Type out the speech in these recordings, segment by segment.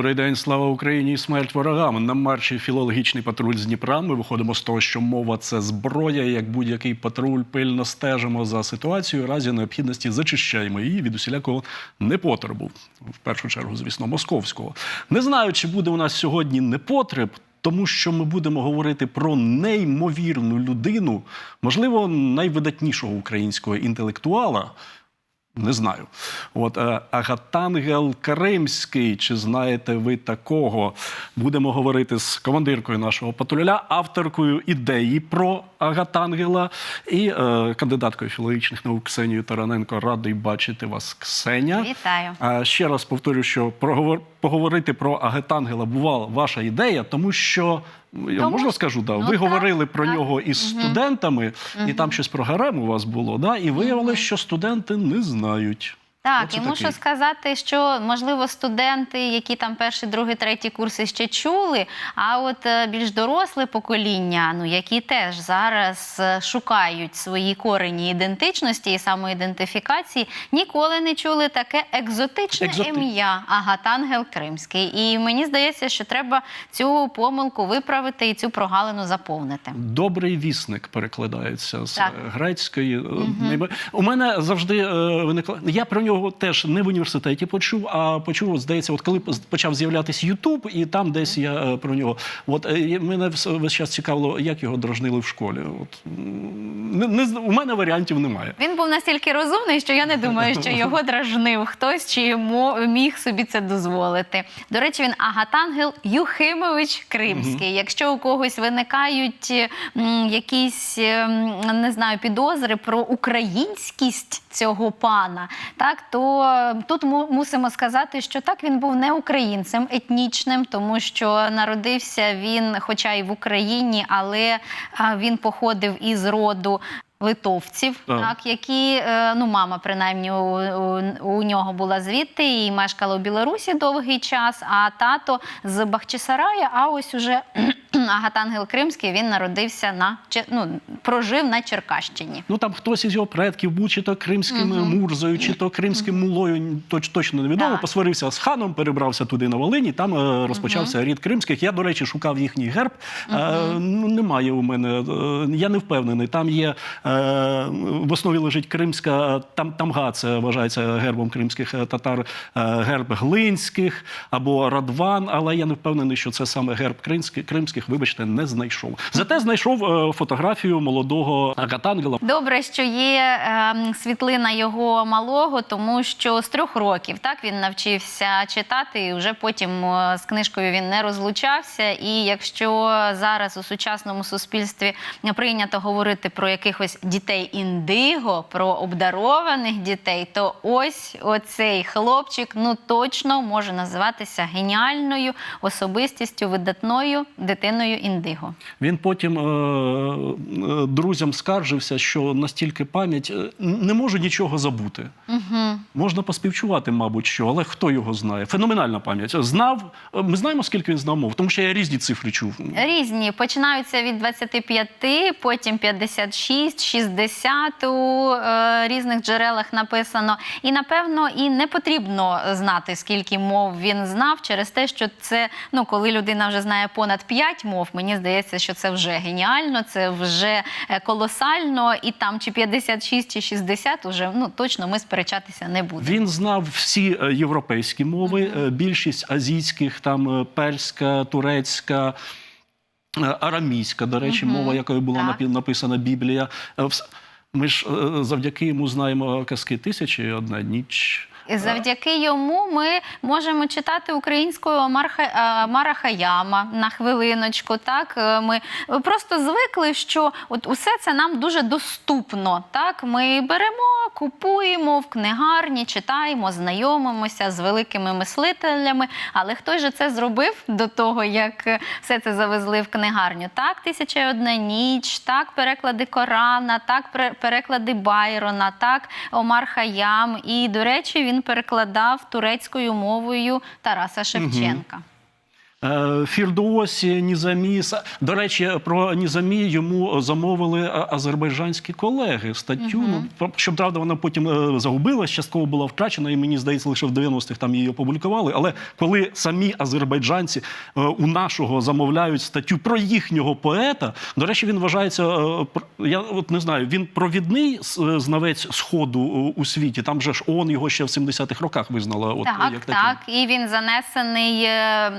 Добрий день, слава Україні і смерть ворогам. На марші філологічний патруль з Дніпра. Ми виходимо з того, що мова це зброя. Як будь-який патруль пильно стежимо за ситуацією. Разі необхідності зачищаємо її від усілякого непотребу. В першу чергу, звісно, московського. Не знаю, чи буде у нас сьогодні непотреб. Тому що ми будемо говорити про неймовірну людину, можливо, найвидатнішого українського інтелектуала, не знаю. От е, Агатангел Кримський, чи знаєте ви такого? Будемо говорити з командиркою нашого патруля, авторкою ідеї про Агатангела і е, кандидаткою філологічних наук Ксенією Тараненко. Радий бачити вас, Ксеня. Вітаю. А ще раз повторю, що проговор... поговорити про Агатангела була ваша ідея, тому що. Я Тому можна скажу, да, ну, ви так, говорили про так. нього із студентами, і там щось про гарем у вас було, да? і виявилося, що студенти не знають. Так, Оце і мушу сказати, що можливо студенти, які там перший, другий, третій курси ще чули, а от е, більш доросле покоління, ну які теж зараз е, шукають свої корені ідентичності і самоідентифікації, ніколи не чули таке екзотичне Екзоти- ім'я Агатангел Кримський. І мені здається, що треба цю помилку виправити і цю прогалину заповнити. Добрий вісник перекладається з Так. е, грецької. Е, найбе- У мене завжди виникла. Я про нього теж не в університеті почув, а почув, здається, от коли почав з'являтися Ютуб, і там десь я е, про нього. От е, мене весь час цікавило, як його дражнили в школі. От не, не, у мене варіантів немає. Він був настільки розумний, що я не думаю, що його дражнив хтось чи йому міг собі це дозволити. До речі, він Агатангел Юхимович Кримський. Якщо у когось виникають якісь ем, не знаю підозри про українськість цього пана, так то е, тут му- мусимо сказати, що так він був не українцем етнічним, тому що народився він, хоча й в Україні, але він походив із роду. Литовців, Так. так які е, ну мама принаймні у, у, у нього була звідти і мешкала у Білорусі довгий час. А тато з Бахчисарая. А ось уже Агатангел Кримський він народився на ну, прожив на Черкащині. Ну там хтось із його предків був чи то кримським мурзою, чи то кримським мулою, точ, точно невідомо. Так. Посварився з ханом, перебрався туди на Волині. Там е, розпочався рід кримських. Я, до речі, шукав їхній герб. Е, ну, немає у мене. е, я не впевнений. Там є е, в основі лежить кримська е, там тамга. Це вважається гербом кримських е, татар. е, герб глинських або радван. Але я не впевнений, що це саме герб кримських. Кримських, вибачте, не знайшов. Зате знайшов е, фотографію молодого Агатангела. Добре, що є ем, світлина його малого, тому що з трьох років так він навчився читати, і вже потім е, з книжкою він не розлучався. І якщо зараз у сучасному суспільстві прийнято говорити про якихось дітей індиго, про обдарованих дітей, то ось оцей хлопчик ну точно може називатися геніальною особистістю, видатною дитиною індиго. Він потім е, е, друзям скаржився, що настільки пам'ять е, не можу нічого забути. Угу. Можна поспівчувати, мабуть, що, але хто його знає? Феноменальна пам'ять. Знав, е, ми знаємо, скільки він знав мов, тому що я різні цифри чув. Різні починаються від 25, потім 56, 60 у е, різних джерелах написано. І напевно і не потрібно знати, скільки мов він знав, через те, що це ну коли людина вже знає понад 5 мов, мені здається, що це вже геніально, це вже е, колосально, і там чи 56, чи 60, уже ну точно ми сперечатися не будемо. Він знав всі е, європейські мови, е, більшість азійських, там е, перська, турецька. Арамійська, до речі, угу. мова, якою була Так. написана Біблія. Ми ж завдяки йому знаємо казки тисячі і одна ніч. І завдяки йому ми можемо читати українською Омар Ха- е, Мара Хаяма на хвилиночку. Так Е, ми просто звикли, що от усе це нам дуже доступно. Так, ми беремо, купуємо в книгарні, читаємо, знайомимося з великими мислителями. Але хто же це зробив до того, як е, все це завезли в книгарню? Так, тисяча і одна ніч, так, переклади Корана, так, пере- переклади Байрона, так, Омар Хаям. І, до речі, він перекладав турецькою мовою Тараса Шевченка. Е, Фірдоосі, Нізамі. До речі, про Нізамі йому замовили азербайджанські колеги статтю. Ну, про- щоправда, вона потім е, загубилась, частково була втрачена, і мені здається, лише в 90-х там її опублікували. Але коли самі азербайджанці е, у нашого замовляють статтю про їхнього поета, до речі, він вважається, е, я от не знаю, він провідний е, знавець сходу е, у світі. Там же ж ООН його ще в 70-х роках визнала. От, Так, як таким. так. І він занесений е,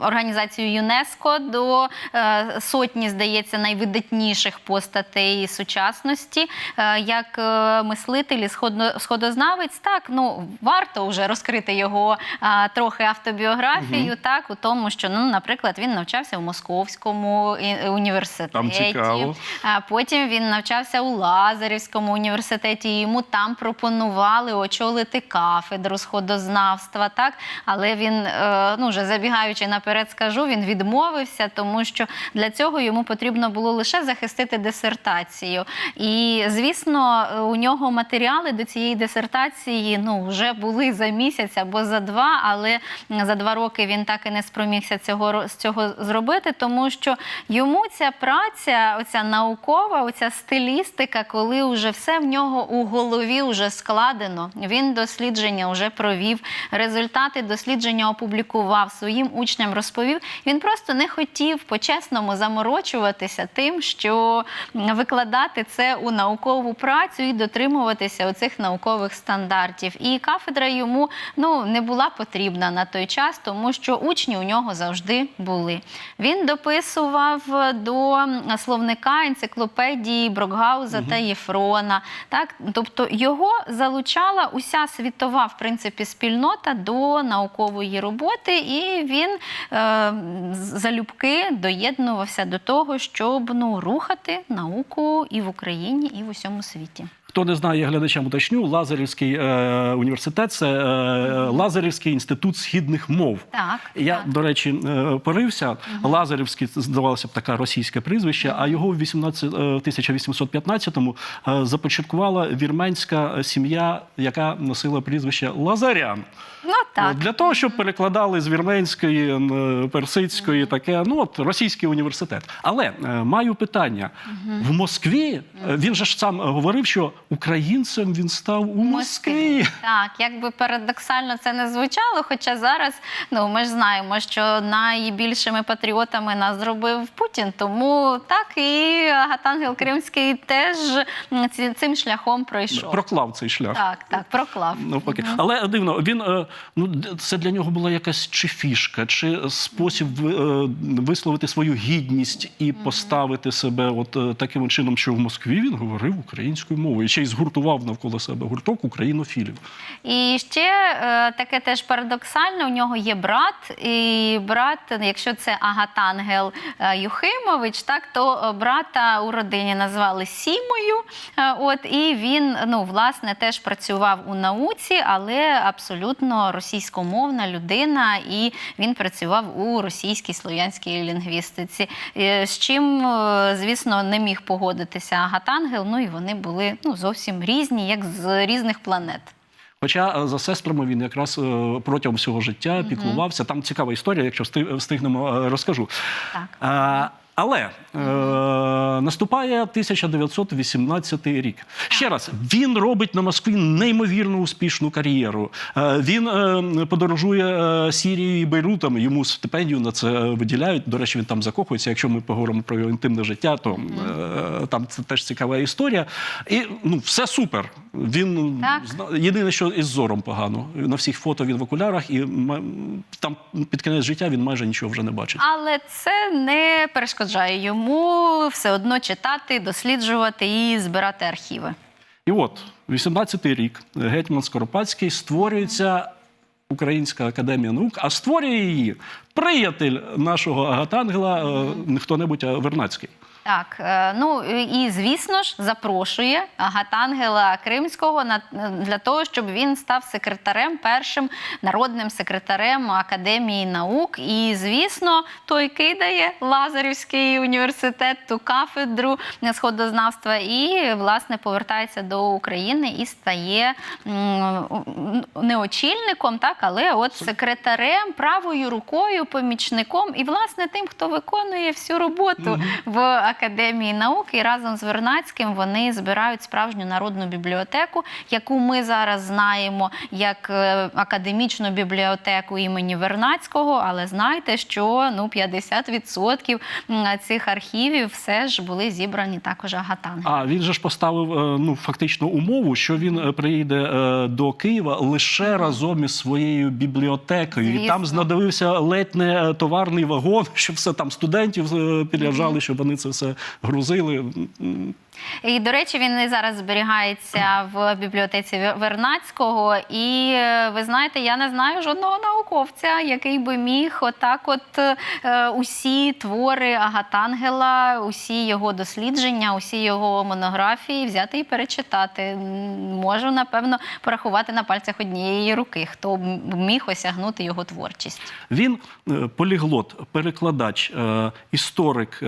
організацією ЮНЕСКО до е, сотні, здається, найвидатніших постатей сучасності. Е, Як е, мислитель і сходознавець, так ну варто вже розкрити його трохи автобіографію, так у тому, що ну, наприклад, він навчався в Московському університеті. Там цікаво. Потім він навчався у Лазарівському університеті. і Йому там пропонували очолити кафедру сходознавства. Так, але він, ну вже забігаючи наперед, скажу, він відмовився, тому що для цього йому потрібно було лише захистити дисертацію. І звісно, у нього матеріали до цієї дисертації ну вже були за місяць або за два, але за два роки він так і не спромігся цього цього зробити, тому що йому ця праця, оця наукова, оця стилістика, коли вже все в нього у голові вже складено. Він дослідження вже провів, результати дослідження опублікував, своїм учням розповів. Він просто не хотів по-чесному заморочуватися тим, що викладати це у наукову працю і дотримуватися оцих наукових стандартів. І кафедра йому ну не була потрібна на той час, тому що учні у нього завжди були. Він дописував до словника енциклопедії Брокгауза та Єфрона. Так, тобто його залучала уся світова в принципі спільнота до наукової роботи, і він залюбки доєднувався до того, щоб ну рухати науку і в Україні, і в усьому світі. Хто не знає, я глядачам уточню, Лазарівський е, університет це е, Лазарівський інститут східних мов. Так, Я, так. до речі, е, порився. Лазарівський, здавалося б, таке російське прізвище, а його в 18, е, 1815-му е, започаткувала вірменська сім'я, яка носила прізвище Лазарян. Ну так. Для того, щоб перекладали з вірменської, е, персидської, таке, ну от російський університет. Але е, маю питання: в Москві е, він же ж сам е, говорив, що українцем він став у Москві. Так, якби парадоксально це не звучало, хоча зараз ну ми ж знаємо, що найбільшими патріотами нас зробив Путін. Тому так і Гатангел Кримський теж цим шляхом пройшов. Проклав цей шлях. Так, так, проклав. Навпаки. Але дивно, він е, ну це для нього була якась чи фішка, чи спосіб е, висловити свою гідність і поставити себе от е, таким чином, що в Москві він говорив українською мовою, і ще й згуртував навколо себе гурток українофілів. І ще е, таке теж парадоксально: у нього є брат, і брат, якщо це Агатангел Юхимович, так то брата у родині назвали Сімою. От і він ну власне теж працював у науці, але абсолютно російськомовна людина, і він працював у російській слов'янській лінгвістиці. Е, З чим, е, звісно, не міг погодитися Агатангел. Ну і вони були ну зовсім різні, як з різних планет. Хоча е, за сестрами він якраз протягом всього життя піклувався. Там цікава історія, якщо встигнемо, розкажу. Так. Але е, наступає 1918 рік. Ще раз, він робить на Москві неймовірно успішну кар'єру. Е, він е, подорожує е, Сірією і Бейрутом. Йому стипендію на це виділяють. До речі, він там закохується. Якщо ми поговоримо про його інтимне життя, то е, там це теж цікава історія. І ну, все супер. Він Так. єдине, що із зором погано. На всіх фото він в окулярах, і там під кінець життя він майже нічого вже не бачить. Але це не перешкоджає йому все одно читати, досліджувати і збирати архіви. І от, 18-й рік, гетьман Скоропадський створюється Українська академія наук, а створює її приятель нашого Агатангела, е, не хто-небудь, а Вернацький. Так, е, ну і звісно ж запрошує Агатангела Кримського на для того, щоб він став секретарем, першим народним секретарем Академії наук. І звісно, той кидає Лазарівський університет ту кафедру сходознавства і власне повертається до України і стає не очільником, так, але от секретарем, правою рукою, помічником і власне тим, хто виконує всю роботу в Академії наук. І разом з Вернацьким вони збирають справжню народну бібліотеку, яку ми зараз знаємо як е, академічну бібліотеку імені Вернацького. Але знайте, що ну 50% цих архівів все ж були зібрані також Агатангелом. А він же ж поставив е, ну фактично умову, що він е, приїде до Києва лише разом із своєю бібліотекою. І там знадобився ледь не товарний вагон, щоб все там студентів підряджали, щоб вони це все грузили. І, до речі, він і зараз зберігається в бібліотеці Вернацького. І е, ви знаєте, я не знаю жодного науковця, який би міг отак, от е, усі твори Агатангела, усі його дослідження, усі його монографії взяти і перечитати. Можу, напевно, порахувати на пальцях однієї руки, хто міг осягнути його творчість. Він е, поліглот, перекладач, історик.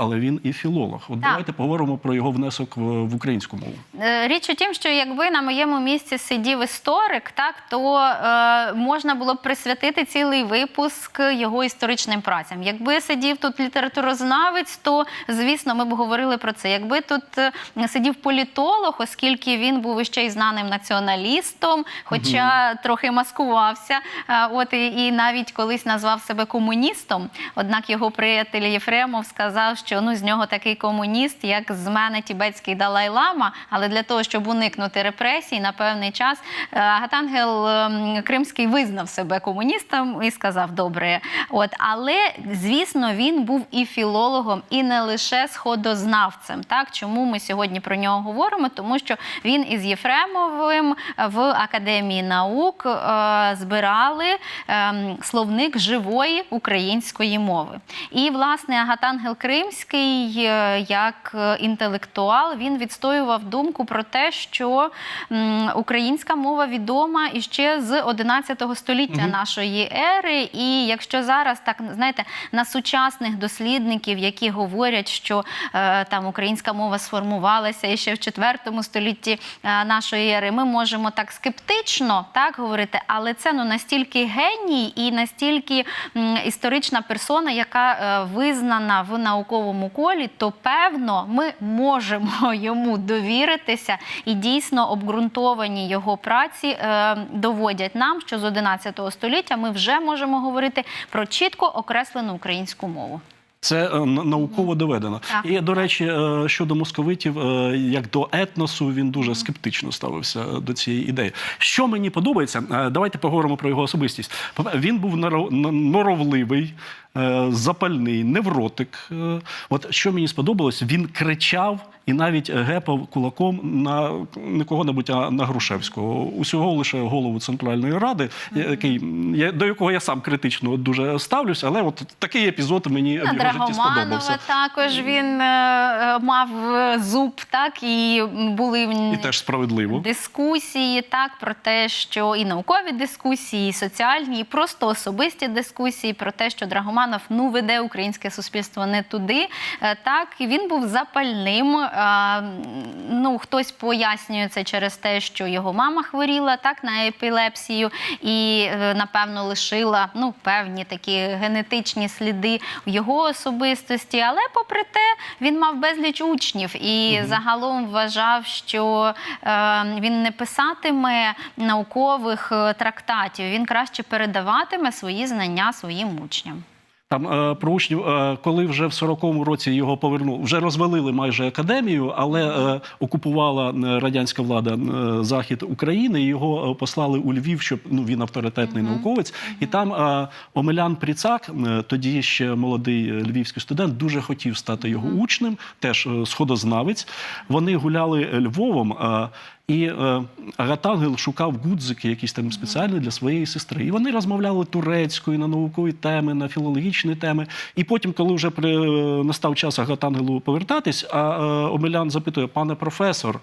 Але він і філолог. От Так. давайте поговоримо про його внесок в, українську мову. Е, Річ у тім, що якби на моєму місці сидів історик, так то е, можна було б присвятити цілий випуск його історичним працям. Якби сидів тут літературознавець, то звісно ми б говорили про це. Якби тут е, сидів політолог, оскільки він був іще й знаним націоналістом, хоча трохи маскувався, е, от і, і навіть колись назвав себе комуністом. Однак його приятель Єфремов сказав, що ну з нього такий комуніст, як з мене тібетський Далай-Лама. Але для того, щоб уникнути репресій, на певний час е, Агатангел ем, Кримський визнав себе комуністом і сказав добре. От але звісно, він був і філологом, і не лише сходознавцем. Так чому ми сьогодні про нього говоримо? Тому що він із Єфремовим в Академії наук е, збирали ем, словник живої української мови. І власне Агатангел Кримський, е, як е, інтелектуал, він відстоював думку про те, що українська мова відома іще з 11 століття нашої ери. І якщо зараз так знаєте, на сучасних дослідників, які говорять, що е, там українська мова сформувалася іще в 4 столітті е, нашої ери, ми можемо так скептично так говорити, але це ну настільки геній і настільки історична персона, яка визнана в науковому колі, то певно ми можемо йому довіритися, і дійсно обґрунтовані його праці е, доводять нам, що з 11 століття ми вже можемо говорити про чітко окреслену українську мову. Це е, науково доведено. Так. І до речі, е, щодо московитів, е, як до етносу, він дуже скептично ставився до цієї ідеї. Що мені подобається, давайте поговоримо про його особистість. Він був норовливий, запальний, невротик. Е, От що мені сподобалось, він кричав і навіть гепав кулаком на не кого-небудь, а на Грушевського. Усього лише голову Центральної Ради, який я- до якого я сам критично дуже ставлюсь, але от такий епізод мені в його житті сподобався. також він е, е, мав е, зуб, так і були в І теж справедливо. дискусії, так про те, що і наукові дискусії, і соціальні, і просто особисті дискусії про те, що Драгоманов ну веде українське суспільство не туди. Е, Так і він був запальним. Е, Ну хтось пояснює це через те, що його мама хворіла так на епілепсію, і е, напевно лишила ну певні такі генетичні сліди в його особистості. Але попри те, він мав безліч учнів і загалом вважав, що він не писатиме наукових трактатів, він краще передаватиме свої знання своїм учням. Там е, про учнів, е, коли вже в 40-му році його повернули, вже розвалили майже академію, але е, окупувала радянська влада е, захід України. і Його е, послали у Львів, щоб ну він авторитетний науковець. І там е, Омелян Пріцак, е, тоді ще молодий львівський студент, дуже хотів стати його учнем, теж е, сходознавець. Вони гуляли Львовом. Е, І е, Агатангел шукав гудзики, якісь там спеціальні для своєї сестри. І вони розмовляли турецькою на наукові теми, на філологічні теми. І потім, коли вже при, настав час Агатангелу повертатись, а е, Омелян запитує, пане професор.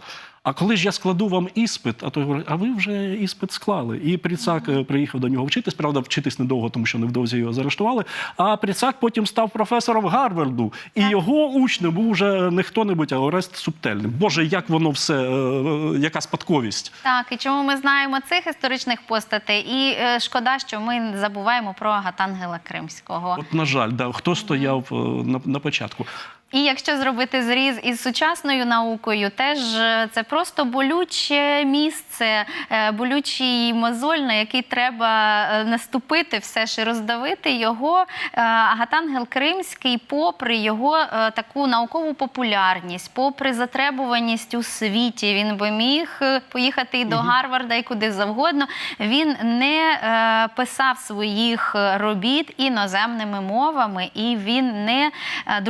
А коли ж я складу вам іспит, а той говорить, а ви вже іспит склали. І Пріцак е, приїхав до нього вчитись. Правда, вчитись недовго, тому що невдовзі його заарештували. А Пріцак потім став професором Гарварду, і його учнем був вже не хто-небудь, а Орест Субтельний. Боже, як воно все, е, е, яка спадковість. Так, і чому ми знаємо цих історичних постатей? І шкода, що ми забуваємо про Агатангела Кримського. От, на жаль, да, хто стояв на, на початку. І якщо зробити зріз із сучасною наукою, теж е, це просто болюче місце, е, болючий мозоль, на який треба е, наступити, все ж і роздавити його. Агатангел Кримський, попри його таку наукову популярність, попри затребуваність у світі, він би міг поїхати і до Гарварда, і куди завгодно. Він не писав своїх робіт іноземними мовами, і він не е,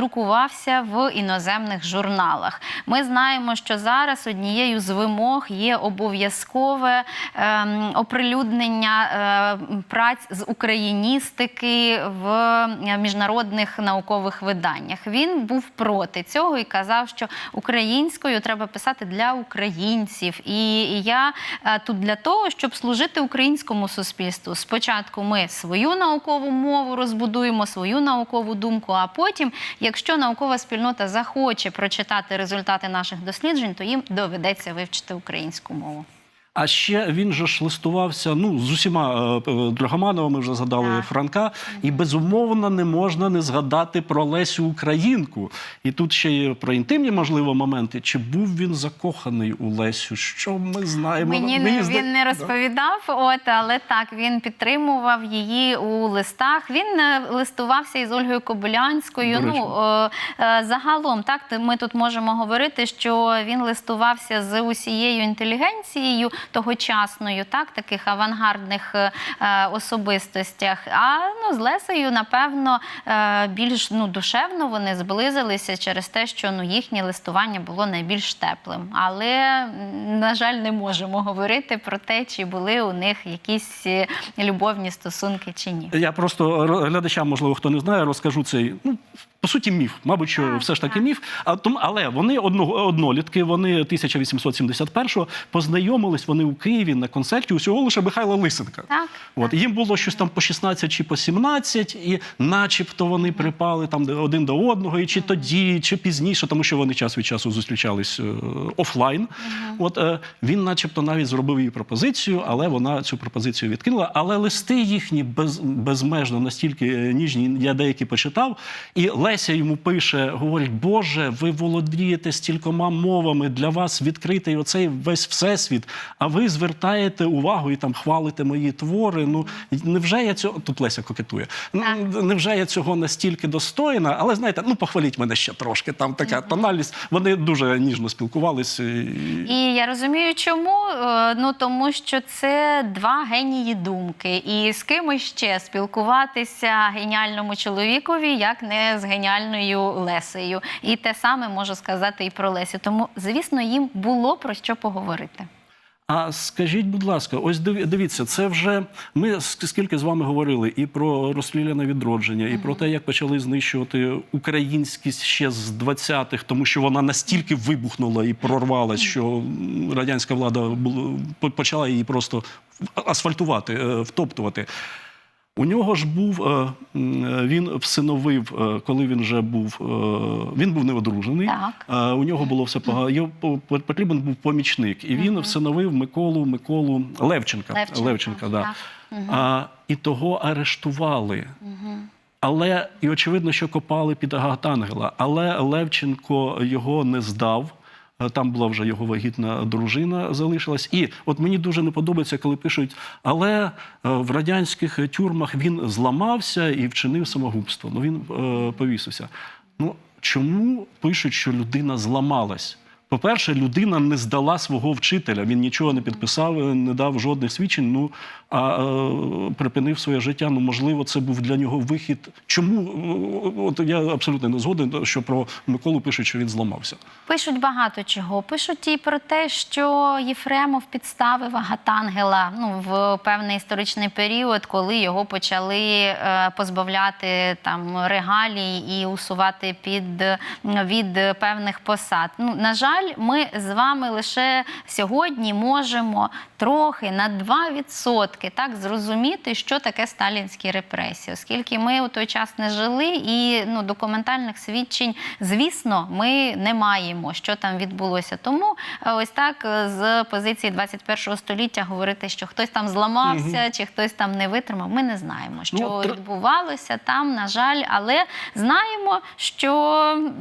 друкувався в іноземних журналах. Ми знаємо, що зараз однією з вимог є обов'язкове ем, оприлюднення е, праць з україністики в міжнародних наукових виданнях. Він був проти цього і казав, що українською треба писати для українців. І я е, тут для того, щоб служити українському суспільству. Спочатку ми свою наукову мову розбудуємо, свою наукову думку, а потім, якщо наукова спільнота захоче прочитати результати наших досліджень, то їм доведеться вивчити українську мову. А ще він же ж листувався ну, з усіма е, Драгомановими, вже згадали Так. Франка. І безумовно не можна не згадати про Лесю Українку. І тут ще є про інтимні, можливо, моменти. Чи був він закоханий у Лесю? Що ми знаємо? Мені не зда- він не розповідав, от але так він підтримував її у листах. Він е, листувався із Ольгою Кобилянською. Ну е, загалом, так ми тут можемо говорити, що він листувався з усією інтелігенцією тогочасною, так таких авангардних е, е, особистостях. А ну з Лесею, напевно, е, більш ну душевно вони зблизилися через те, що ну їхнє листування було найбільш теплим. Але на жаль, не можемо говорити про те, чи були у них якісь любовні стосунки чи ні. Я просто глядачам, можливо, хто не знає, розкажу цей. Ну, по суті, міф. Мабуть, що все ж таки міф. А але вони однолітки. Вони 1871-го познайомились вони у Києві на концерті усього лише Михайла Лисенка. Так, От їм було щось там по 16 чи по 17, і начебто вони припали там один до одного, і чи тоді, чи пізніше, тому що вони час від часу зустрічались е, офлайн. От е, він, начебто, навіть зробив їй пропозицію, але вона цю пропозицію відкинула. Але листи їхні без, безмежно настільки е, ніжні, я деякі почитав. І Леся йому пише: говорить: Боже, ви володієте стількома мовами, для вас відкритий оцей весь всесвіт. А ви звертаєте увагу і там хвалите мої твори. Ну невже я цього тут Леся кокетує? Ну, Так. Невже я цього настільки достойна? Але знаєте, ну похваліть мене ще трошки. Там така тональність. Вони дуже ніжно спілкувалися. І... І я розумію, чому. Е, Ну тому що це два генії думки. І з ким ще спілкуватися геніальному чоловікові, як не з геніальною Лесею. І те саме можу сказати і про Лесю. Тому, звісно, їм було про що поговорити. А скажіть, будь ласка, ось диві- дивіться, це вже ми ск- скільки з вами говорили і про розстріляне відродження, і про те, як почали знищувати українськість ще з 20-х, тому що вона настільки вибухнула і прорвалась, що радянська влада почала її просто асфальтувати, е, втоптувати. У нього ж був е, е, він всиновив, е, коли він вже був. Він був неодружений. Так. У нього було все погано. Його по- по- потрібен був помічник, і він всиновив Миколу Миколу Левченка. Левченка, да. так. А, і того арештували. Але і очевидно, що копали під Агатангела. Але Левченко його не здав. Е, Там була вже його вагітна дружина залишилась. І от мені дуже не подобається, коли пишуть, але е, в радянських тюрмах він зламався і вчинив самогубство. Ну він е, повісився. Ну чому пишуть, що людина зламалась? По-перше, людина не здала свого вчителя. Він нічого не підписав, е, не дав жодних свідчень. Ну а е, припинив своє життя. Ну можливо, це був для нього вихід. Чому Е, от я абсолютно не згоден, що про Миколу пишуть, що він зламався. Пишуть багато чого. Пишуть і про те, що Єфремов підставив Агатангела ну, в певний історичний період, коли його почали е, позбавляти там регалій і усувати під від певних посад. Ну, на жаль, ми з вами лише сьогодні можемо трохи на 2% так зрозуміти, що таке сталінські репресії, оскільки ми у той час не жили, і ну документальних свідчень, звісно, ми не маємо, що там відбулося. Тому е, ось так е, з позиції 21 століття говорити, що хтось там зламався чи хтось там не витримав. Ми не знаємо, що Ну, відбувалося там, на жаль, але знаємо, що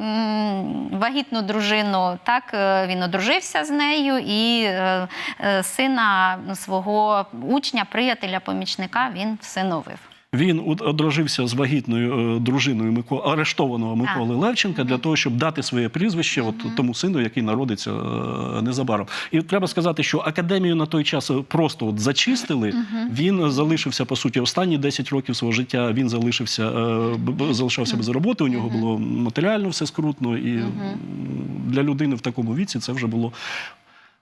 м, вагітну дружину так е, він одружився з нею, і е, е, сина свого учня, приятеля, помічника він всиновив. Він од- одружився з вагітною е, дружиною Мико... арештованого Миколи Левченка для того, щоб дати своє прізвище от тому сину, який народиться е, незабаром. І треба сказати, що академію на той час просто от зачистили. Він залишився по суті останні 10 років свого життя. Він залишився е, залишався без роботи. У нього було матеріально все скрутно, і для людини в такому віці це вже було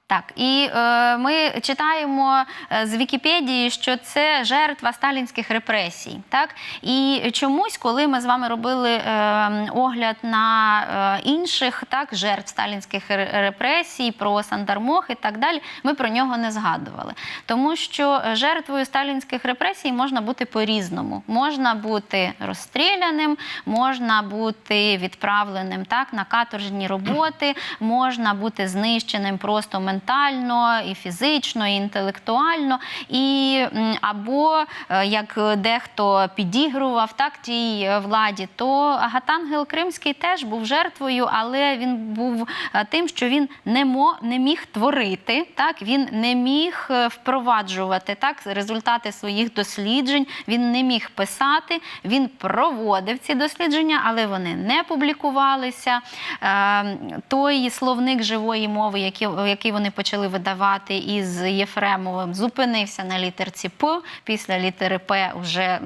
Так, і е, ми читаємо е, з Вікіпедії, що це жертва сталінських репресій. Так? І чомусь, коли ми з вами робили е, огляд на е, інших так, жертв сталінських репресій, про Сандармох і так далі, ми про нього не згадували. Тому що жертвою сталінських репресій можна бути по-різному. Можна бути розстріляним, можна бути відправленим так, на каторжні роботи, можна бути знищеним просто ментально, і фізично, і інтелектуально, і або е, як дехто підігрував так тій е, владі, то Агатангел Кримський теж був жертвою, але він був е, тим, що він не, мо, не міг творити, так він не міг впроваджувати так результати своїх досліджень. Він не міг писати, він проводив ці дослідження, але вони не публікувалися. Е, Той словник живої мови, який, який вони почали видавати із Єфремовим, зупинився на літерці П. Після літери П вже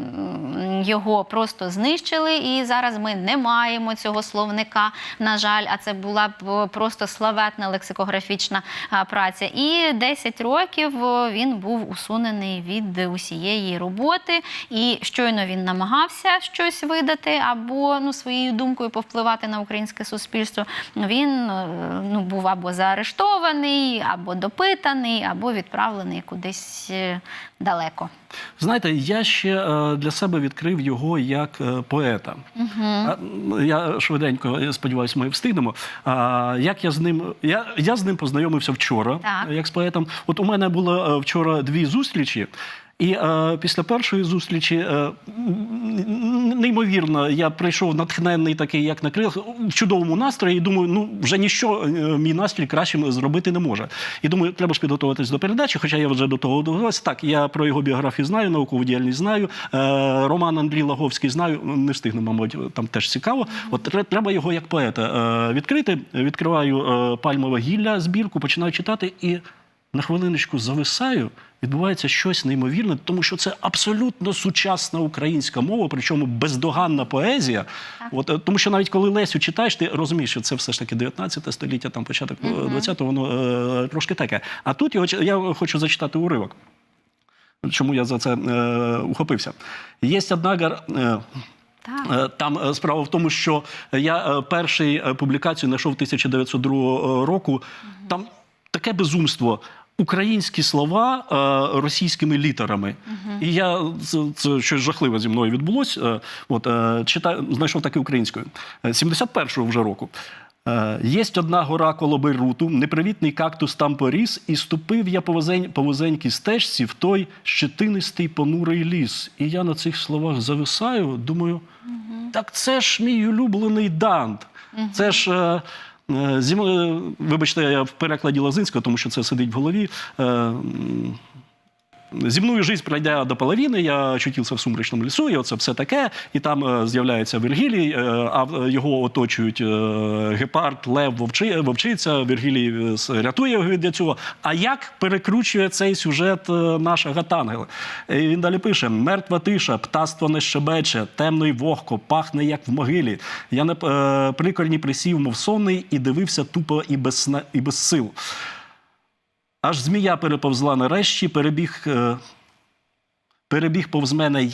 його просто знищили, і зараз ми не маємо цього словника. На жаль, а це була б просто славетна лексикографічна праця. І 10 років він був усунений від усієї роботи. І щойно він намагався щось видати або ну, своєю думкою повпливати на українське суспільство. Він ну, був або заарештований, або допитаний, або відправлений кудись е, далеко. Знаєте, я ще е, для себе відкрив його як е, поета. Угу. Я швиденько я сподіваюся, ми встигнемо. Як я з ним я, я з ним познайомився вчора, Так. як з поетом. От у мене було вчора дві зустрічі. І е, після першої зустрічі е, неймовірно, я прийшов натхненний, такий, як на крилах, в чудовому настрої, і думаю, ну вже ніщо е, мій настрій кращим зробити не може. І думаю, треба ж підготуватись до передачі, хоча я вже до того готувався. Так, я про його біографію знаю, наукову діяльність знаю. Е, Роман Андрій Лаговський знаю, не встигну, мабуть, там теж цікаво. От тре- треба його як поета е, відкрити. Відкриваю е, пальмове гілля збірку, починаю читати і на хвилиночку зависаю. Відбувається щось неймовірне, тому що це абсолютно сучасна українська мова, причому бездоганна поезія. От, е, тому що навіть коли Лесю читаєш, ти розумієш, що це все ж таки 19 століття, там початок е, 20-го, воно е, трошки таке. А тут його я хочу зачитати уривок. Чому я за це е, ухопився? Є одна гар. Е, Так. Е, Там е, справа в тому, що я перший публікацію знайшов 1902 року. Там таке безумство. Українські слова е, російськими літерами. І я це, це щось жахливе зі мною відбулося. Е, от е, читаю, знайшов таке українською. Е, 71-го вже року. Єсть одна гора коло Бейруту, непривітний кактус там поріс, і ступив я по по вузенькій стежці в той щетинистий понурий ліс. І я на цих словах зависаю, думаю, так це ж мій улюблений Дант. Це ж. Е, е, зі мною- вибачте, я в перекладі Лазинського, тому що це сидить в голові. Е, Зі мною жизнь пройде до половини, я очутився в сумрачному лісу, і оце все таке. І там е, з'являється Вергілій, е, а його оточують е, гепард, лев, вовчи, вовчиця. Вергілій е, рятує його від цього. А як перекручує цей сюжет е, наш Агатангел? І він далі пише: мертва тиша, птаство не щебече, темно й вогко, пахне, як в могилі. Я на е, прикольні присів, мов сонний, і дивився тупо і без, сна, і без сил. Аж змія переповзла нарешті, перебіг. е, Перебіг повз мене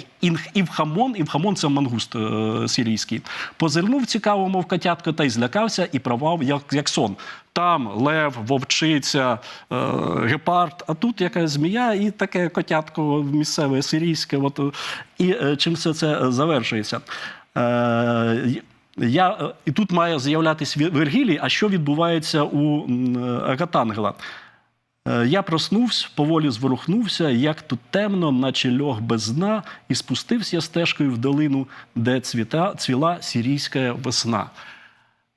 Івхамон, Івхамон це мангуст е, сирійський. Позирнув цікаво, мов котятко, та й злякався і провав, як, як сон. Там лев, вовчиця, е, гепард, а тут якась змія і таке котятко місцеве сирійське. От, і чим все це завершується? Я, і тут має з'являтися Вергілій, а що відбувається у Агатангела? Е, Я проснувся, поволі зворухнувся, як тут темно, наче льох без дна, і спустився стежкою в долину, де цвіта, цвіла сірійська весна.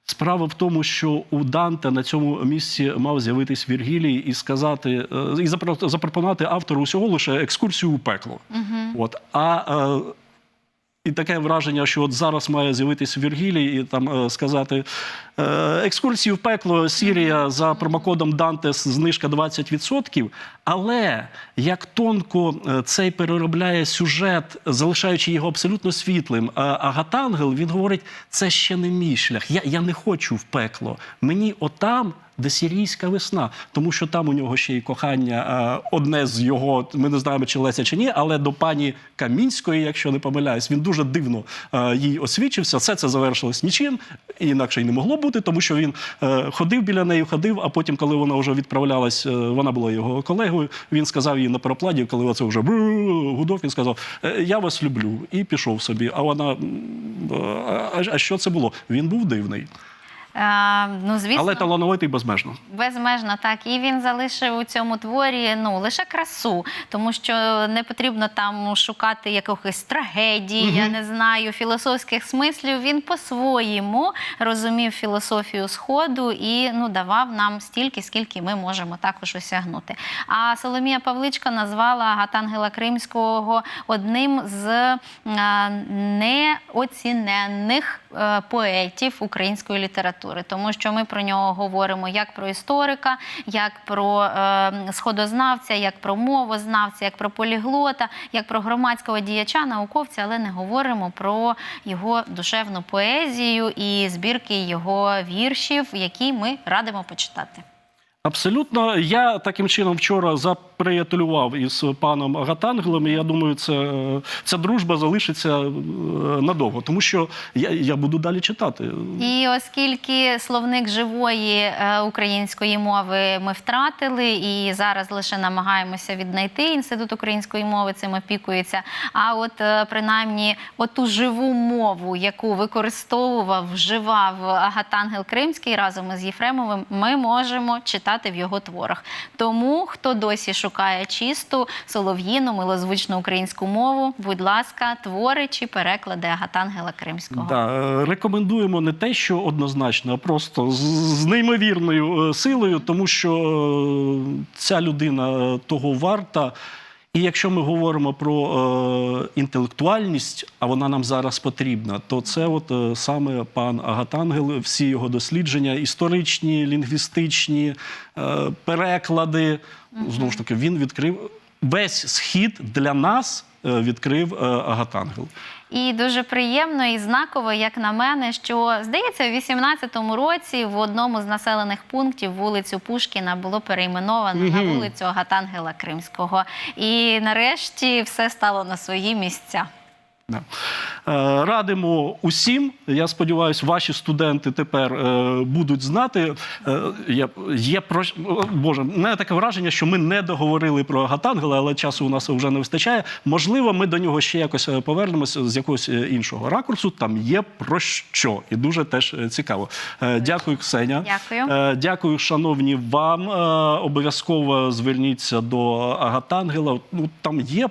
Справа в тому, що у Данте на цьому місці мав з'явитись Віргілій і сказати, е, і запро- запропонувати автору усього лише екскурсію у пекло. От. А е, і таке враження, що от зараз має з'явитись Віргілій і там е, сказати е, екскурсії в пекло Сірія за промокодом Дантес знижка 20%. Але як тонко е, цей переробляє сюжет, залишаючи його абсолютно світлим. А Агатангел він говорить: це ще не мій шлях. Я, я не хочу в пекло. Мені отам. Де сірійська весна, тому що там у нього ще й кохання е, одне з його, ми не знаємо, чи Леся чи ні, але до пані Камінської, якщо не помиляюсь, він дуже дивно е, їй освічився. Все це завершилось нічим, інакше й не могло бути, тому що він е, ходив біля неї, ходив. А потім, коли вона вже відправлялась, вона була його колегою. Він сказав їй на парапладі, коли оце вже гудов, він сказав: «Е, Я вас люблю, і пішов собі. А вона а, що це було? Він був дивний, ну, звісно, але талановитий безмежно. Безмежно так. І він залишив у цьому творі ну лише красу, тому що не потрібно там шукати якихось трагедій, я не знаю, філософських смислів. Він по-своєму розумів філософію сходу і ну давав нам стільки, скільки ми можемо також осягнути. А Соломія Павличка назвала Гатангела Кримського одним з е, неоціненних е, поетів української літератури, тому що ми про нього говоримо як про історика, як про е, сходознавця, як про мовознавця, як про поліглота, як про громадського діяча, науковця, але не говоримо про його душевну поезію і збірки його віршів, які ми радимо почитати. Абсолютно, я таким чином вчора заприятелював із паном Агатангелом, і я думаю, це, е, ця дружба залишиться е, надовго, тому що я, я буду далі читати. І оскільки словник живої е, української мови ми втратили, і зараз лише намагаємося віднайти інститут української мови, цим опікується. А от принаймні оту живу мову, яку використовував, вживав Агатангел Кримський разом із Єфремовим, ми можемо читати в його творах. Тому хто досі шукає чисту солов'їну, милозвучну українську мову, будь ласка, твори чи переклади Агатангела Кримського. Да, е, рекомендуємо не те, що однозначно, а просто з, неймовірною е, силою, тому що е, ця людина того варта. І якщо ми говоримо про е, інтелектуальність, а вона нам зараз потрібна, то це от е, саме пан Агатангел, всі його дослідження, історичні, лінгвістичні, е, переклади. Знову ж таки, він відкрив весь схід для нас е, відкрив е, Агатангел. І дуже приємно і знаково, як на мене, що здається, в 18-му році в одному з населених пунктів вулицю Пушкіна було перейменовано на вулицю Агатангела Кримського. І нарешті все стало на свої місця. Е, Радимо усім. Я сподіваюся, ваші студенти тепер е, будуть знати. Е, є, є про Боже, мене таке враження, що ми не договорили про Гатангела, але часу у нас вже не вистачає. Можливо, ми до нього ще якось повернемося з якогось іншого ракурсу. Там є про що, і дуже теж цікаво. Дякую, Ксеня. Дякую. Дякую, шановні вам. Обов'язково зверніться до Агатангела. Ну там є.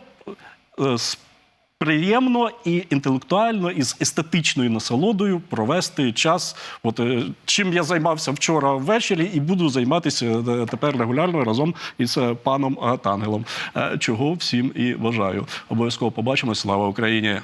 Приємно і інтелектуально, і з естетичною насолодою провести час. От е, чим я займався вчора ввечері, і буду займатися е, тепер регулярно разом із е, паном Агатангелом. Е, Чого всім і бажаю. Обов'язково побачимось. Слава Україні!